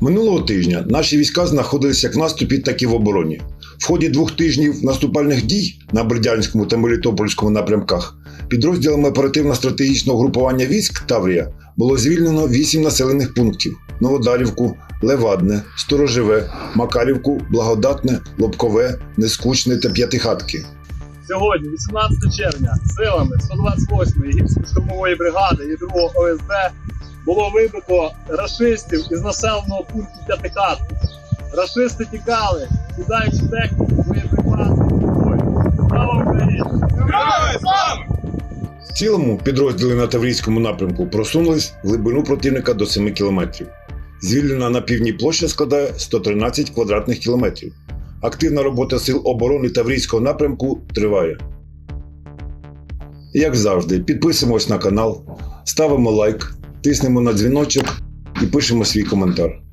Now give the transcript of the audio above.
Минулого тижня наші війська знаходилися як в наступі, так і в обороні. В ході двох тижнів наступальних дій на Бердянському та Мелітопольському напрямках підрозділами оперативно-стратегічного групування військ Таврія було звільнено 8 населених пунктів: Новодарівку, Левадне, Сторожеве, Макарівку, Благодатне, Лобкове, Нескучне та П'ятихатки. Сьогодні, 18 червня, силами 128-ї гірсько-штурмової бригади і 2-го ОСБ було вибито рашистів із населеного пункту П'ятихатки. Рашисти тікали, кидаючи техніку, боєприпаси зброю. Слава Україні! В цілому підрозділи на Таврійському напрямку просунулись в глибину противника до 7 кілометрів. Звільнена на півдні площа складає 113 квадратних кілометрів. Активна робота сил оборони Таврійського напрямку триває. Як завжди, підписуємось на канал, ставимо лайк, тиснемо на дзвіночок і пишемо свій коментар.